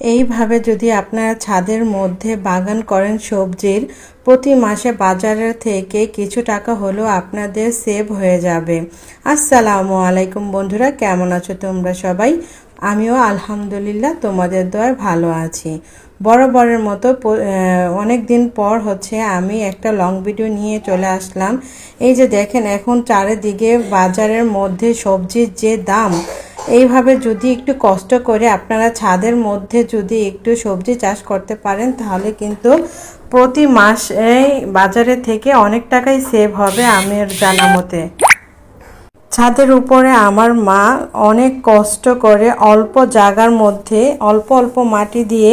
এইভাবে যদি আপনারা ছাদের মধ্যে বাগান করেন সবজির, প্রতি মাসে বাজারের থেকে কিছু টাকা হলেও আপনাদের সেভ হয়ে যাবে। আসসালামু আলাইকুম বন্ধুরা, কেমন আছো তোমরা সবাই? আমিও আলহামদুলিল্লাহ তোমাদের দয় ভালো আছি। বরাবরের মতো অনেক দিন পর হচ্ছে আমি একটা লং ভিডিও নিয়ে চলে আসলাম। এই যে দেখেন এখন চারিদিকে বাজারের মধ্যে সবজির যে দাম এইভাবে যদি একটু কষ্ট করে আপনারা ছাদের মধ্যে যদি একটু সবজি চাষ করতে পারেন, তাহলে কিন্তু প্রতি মাসে বাজারে থেকে অনেক টাকাই সেভ হবে আমার জানা মতে ছাদের উপরে আমার মা অনেক কষ্ট করে অল্প জায়গার মধ্যে অল্প অল্প মাটি দিয়ে,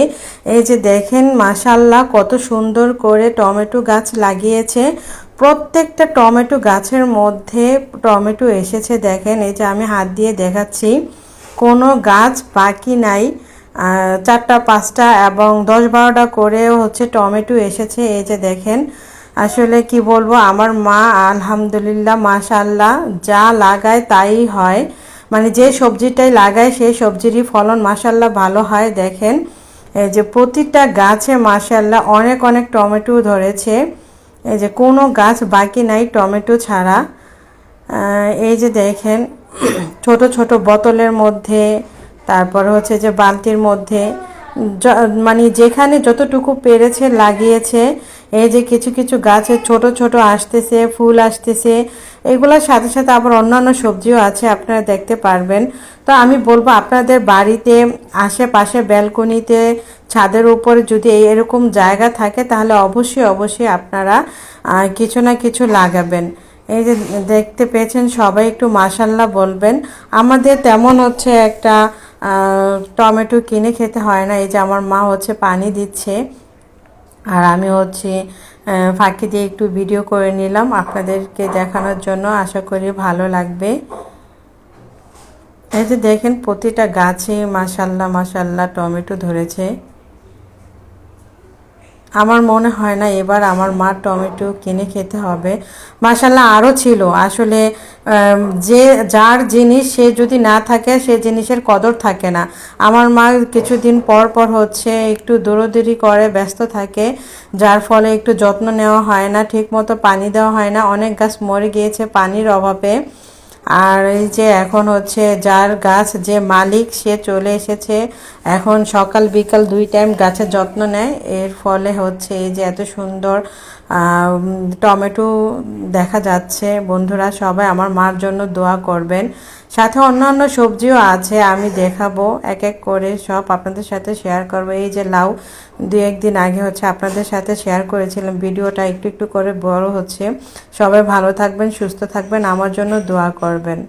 এই যে দেখেন মাসাল্লাহ কত সুন্দর করে টমেটো গাছ লাগিয়েছে। প্রত্যেকটা টমেটো গাছের মধ্যে টমেটো এসেছে দেখেন, এই যে আমি হাত দিয়ে দেখাচ্ছি। কোনো গাছ বাকি নাই চারটা, পাঁচটা এবং দশ বারোটা করেও হচ্ছে টমেটো এসেছে, এই যে দেখেন। আসলে কি বলব, আমার মা আলহামদুলিল্লাহ মাশাল্লাহ যা লাগায় তাই হয়। মানে যে সবজিটাই লাগায় সেই সবজিরই ফলন মাশাল্লাহ ভালো হয়, দেখেন। এই যে প্রতিটা গাছে মাশাল্লাহ অনেক অনেক টমেটো ধরেছে। এই যে কোনো গাছ বাকি নাই টমেটো ছাড়া। এই যে দেখেন, ছোট ছোট বোতলের মধ্যে, তারপর হচ্ছে যে বালতির মধ্যে মানে যেখানে যতটুকু পেরেছে লাগিয়েছে। এই যে কিছু কিছু গাছে ছোট ছোট আসতেছে, ফুল আসতেছে এগুলোর সাথে সাথে আবার অন্যান্য সবজিও আছে, আপনারা দেখতে পারবেন। তো আমি বলব, আপনাদের বাড়িতে, আশেপাশে ব্যালকনিতে, ছাদের উপরে যদি এরকম জায়গা থাকে, তাহলে অবশ্যই অবশ্যই আপনারা কিছু না কিছু লাগাবেন। এই যে দেখতে পেয়েছেন, সবাই একটু মাসাল্লাহ বলবেন। আমাদের তেমন হচ্ছে একটা টমেটো কিনে খেতে হয় না। এই যে আমার মা হচ্ছে পানি দিচ্ছে, আর আমি হচ্ছে ফাঁকি দিয়ে একটু ভিডিও করে নিলাম আপনাদেরকে দেখানোর জন্য। আশা করি ভালো লাগবে। এই যে দেখেন, প্রতিটা গাছে মাসাল্লাহ মাসাল্লাহ টমেটো ধরেছে। আমার মনে হয় না এবার আমার মা টমেটো কিনে খেতে হবে। মাসাল্লাহ আরও ছিল। আসলে যে, যার জিনিস সে যদি না থাকে, সে জিনিসের কদর থাকে না। আমার মা কিছুদিন পর পর হচ্ছে একটু দৌড়দৌড়ি করে, ব্যস্ত থাকে, যার ফলে একটু যত্ন নেওয়া হয় না ঠিক মতো পানি দেওয়া হয় না। অনেক গাছ মরে গিয়েছে পানির অভাবে। আর এই যে এখন হচ্ছে যার গাছ যে মালিক, সে চলে এসেছে। এখন সকাল বিকাল দুই টাইম গাছের যত্ন নেয়। এর ফলে হচ্ছে এই যে এত সুন্দর টমেটো দেখা যাচ্ছে। বন্ধুরা সবাই আমার মার জন্য দোয়া করবেন। সাথে অন্যান্য সবজিও আছে, আমি দেখাবো। এক এক করে সব আপনাদের সাথে শেয়ার করব। এই যে লাউ, দু একদিন আগে হচ্ছে আপনাদের সাথে শেয়ার করেছিলাম। ভিডিওটা একটু একটু করে বড় হচ্ছে। সবাই ভালো থাকবেন, সুস্থ থাকবেন। আমার জন্য দোয়া করবেন।